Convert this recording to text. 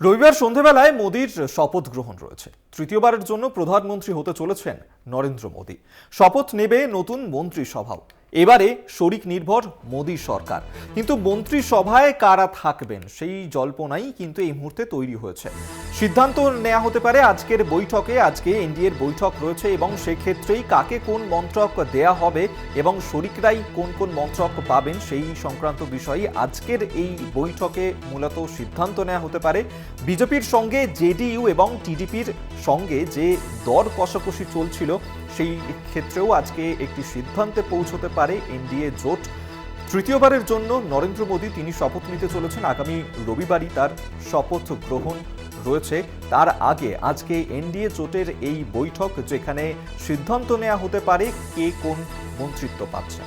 রবিবার সন্ধেবেলায় মোদীর শপথ গ্রহণ রয়েছে। তৃতীয়বারের জন্য প্রধানমন্ত্রী হতে চলেছেন নরেন্দ্র মোদী। শপথ নেবে নতুন মন্ত্রিসভাও। এবারে শরিক নির্ভর মোদী সরকার। কিন্তু মন্ত্রিসভায় কারা থাকবেন সেই জল্পনাই কিন্তু এই মুহূর্তে তৈরি হয়েছে। সিদ্ধান্ত নেওয়া হতে পারে আজকের বৈঠকে। আজকে এনডিএর বৈঠক রয়েছে এবং সেক্ষেত্রেই কাকে কোন মন্ত্রক দেয়া হবে এবং শরিকরাই কোন কোন মন্ত্রক পাবেন সেই সংক্রান্ত বিষয়ে আজকের এই বৈঠকে মূলত সিদ্ধান্ত নেওয়া হতে পারে। বিজেপির সঙ্গে জেডিইউ এবং টিডিপির সঙ্গে যে দর কষাকষি চলছিল, সেই ক্ষেত্রেও আজকে একটি সিদ্ধান্তে পৌঁছতে পারে এনডিএ জোট। তৃতীয়বারের জন্য নরেন্দ্র মোদী, তিনি শপথ নিতে চলেছেন। আগামী রবিবারই তার শপথ গ্রহণ রয়েছে তার আগে আজকে এনডিএ জোটের এই বৈঠক যেখানে সিদ্ধান্ত নেওয়া হতে পারে কে কোন মন্ত্রিত্ব পাচ্ছে